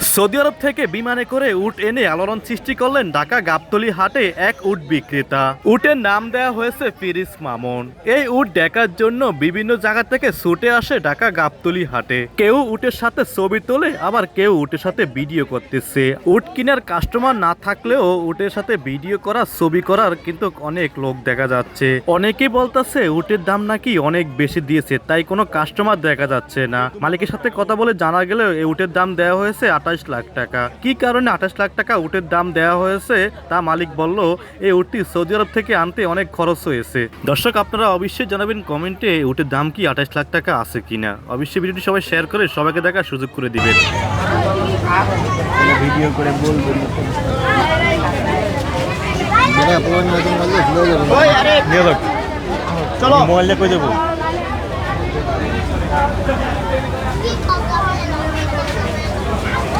Saudi আরব থেকে বিমানে করে উট এনে আলোড়ন সৃষ্টি করলেন ঢাকা গাবতলি হাটে এক উট বিক্রেতা। উটের নাম দেওয়া হয়েছে ফিরিস মামুন। এই উট দেখার জন্য বিভিন্ন জায়গা থেকে ছুটে আসে ঢাকা গাবতলি হাটে। কেউ উটের সাথে ছবি তোলে, আবার কেউ উটের সাথে ভিডিও করতেছে। উট কেনার কাস্টমার না থাকলেও উটের সাথে ভিডিও করা, ছবি করার কিন্তু অনেক লোক দেখা যাচ্ছে। অনেকেই বলতেছে, উটের দাম নাকি অনেক বেশি দিয়েছে, তাই কোনো কাস্টমার দেখা যাচ্ছে না। মালিকের সাথে কথা বলে জানা গেলে এই উটের দাম দেওয়া হয়েছে আঠাশ লাখ টাকা। কি কারণে আঠাশ লাখ টাকা উটের দাম দেওয়া হয়েছে? তা মালিক বলল এই উটটি সৌদি আরব থেকে আনতে অনেক খরচ হয়েছে। দর্শক আপনারা অবশ্যই জানাবেন কমেন্টে উটের দাম কি আঠাশ লাখ টাকা আছে কিনা। অবশ্যই ভিডিওটি সবাই শেয়ার করে সবাইকে দেখার সুযোগ করে দিবেন। ভিডিও করে বলবেন। চলো। মোবাইলটা কই দেবো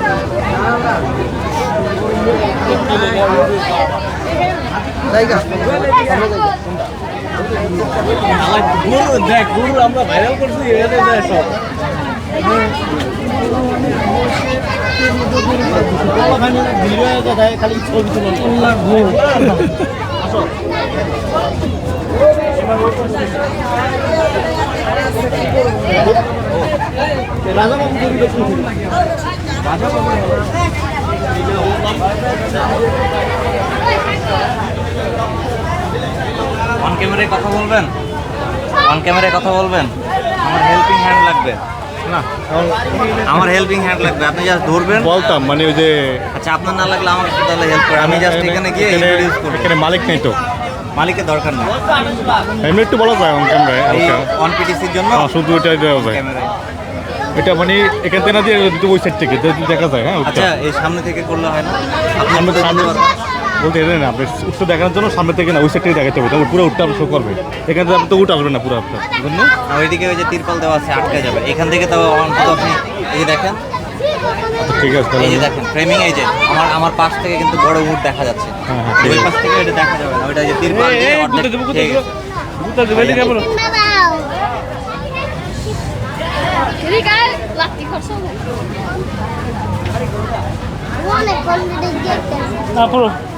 जाओ দেখ গুরু আমরা ভাইরাল করছি এখানে দেখ সব খালি ছবি তুলো রাজা অন ক্যামেরায় কথা বলবেন? অন ক্যামেরায় কথা বলবেন? আমার হেল্পিং হ্যান্ড লাগবে। না? আমার হেল্পিং হ্যান্ড লাগবে। আপনি জাস্ট ধরবেন। বলতাম মানে ওই যে আচ্ছা আপনার না লাগলে আমাকে একটু তাহলে হেল্প করে। আমি জাস্ট এখানে গিয়ে ইন্ট্রোডিউস করব। এখানে মালিক নেই তো। মালিকের দরকার নেই। এমনি একটু বলা যায় অন ক্যামেরায় অন পিটিসির জন্য? হ্যাঁ, শুধু এটা দেওয়া যায়। ক্যামেরায় এটা মানে এখান থেকে না দিয়ে দুটো ওই সাইড থেকে দেখা যায় হ্যাঁ আচ্ছা এই সামনে থেকে করলে হয় না আপনি সামনে সামনে বলতে এটা না আপনি উঠতে দেখানোর জন্য সামনে থেকে না ওই সাইড থেকে দেখাতে হবে তাহলে পুরো উঠটা শো করবে এখান থেকে আপনি তো উঠ আসবে না পুরো আপনার বুঝলেন ওইদিকে ওই যে তিরপাল দেওয়া আছে আটকে যাবে এখান থেকে তো অন্তত আপনি এই দেখেন আচ্ছা ঠিক আছে এই যে দেখেন ফ্রেমিং এই যে আমার আমার পাশ থেকে কিন্তু বড় উঠ দেখা যাচ্ছে হ্যাঁ, হ্যাঁ, ওই পাশ থেকে এটা দেখা যাবে না ওইটা যে তিরপাল দিয়ে অর্ধেক খেয়ে গেছে। Babao. Rical, lati